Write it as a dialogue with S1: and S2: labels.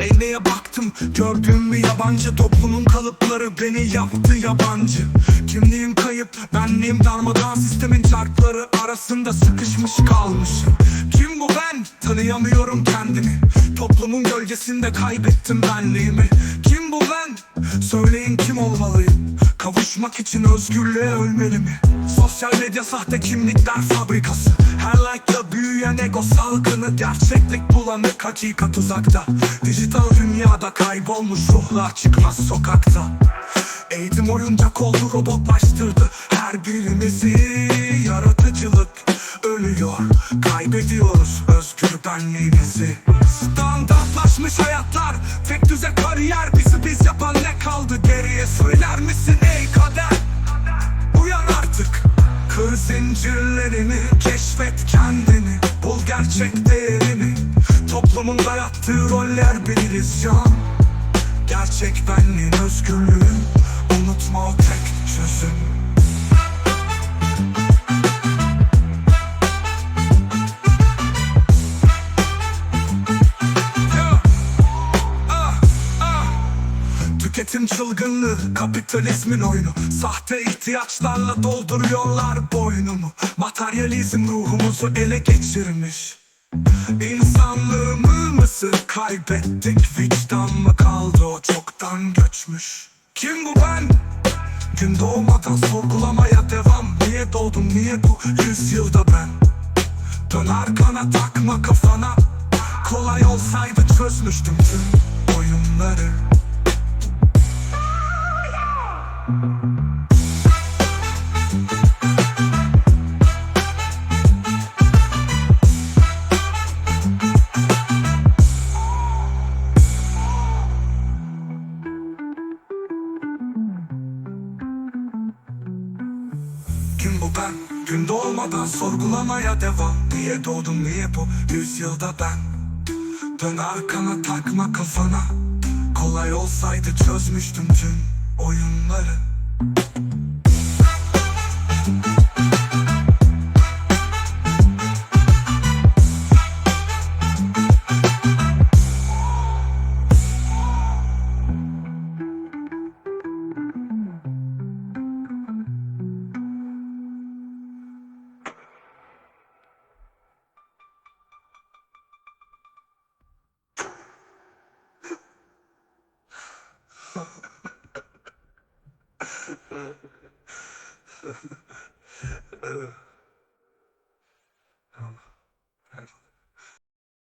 S1: Aynaya baktım gördüğüm bir yabancı? Toplumun kalıpları beni yaptı yabancı. Kimliğim kayıp benliğim darmadan Sistemin çarkları arasında sıkışmış kalmışım. Kim bu ben? Tanıyamıyorum kendimi. Toplumun gölgesinde kaybettim benliğimi. Kim bu ben? Söyleyin kim olmalıyım Kavuşmak için özgürlüğe ölmeli mi? Sosyal medya sahte kimlikler fabrikası. Her like'la büyüyen ego salgını Gerçeklik bulanık hakikat uzakta. Dijital dünyada kaybolmuş ruhlar çıkmaz sokakta. Eğitim oyuncak oldu robotlaştırdı. Her birimizi yaratıcılık ölüyor. Kaybediyoruz özgür benliğimizi Standartlaşmış hayatlar Tek düze kariyer. Bizi biz yapan ne kaldı? Geriye Söyler misin zincirlerini Keşfet kendini Bul gerçek değerini. Toplumun dayattığı roller bir illüzyon. Gerçek benliğin özgürlüğün Unutma o tek çözüm Tüketim çılgınlığı, kapitalizmin oyunu. Sahte ihtiyaçlarla dolduruyorlar boynumu. Materyalizm ruhumuzu ele geçirmiş. İnsanlığımızı kaybettik Vicdan mı kaldı o çoktan göçmüş? Kim bu ben? Gün doğmadan sorgulamaya devam. Niye doğdum niye bu yüzyılda ben? Dön arkana takma kafana. Kolay olsaydı çözmüştüm tüm oyunları Bu ben? Gün doğmadan sorgulamaya devam Niye doğdum niye bu yüzyılda ben? Dön arkana takma kafana Kolay olsaydı çözmüştüm tüm oyunları Ha ha ha.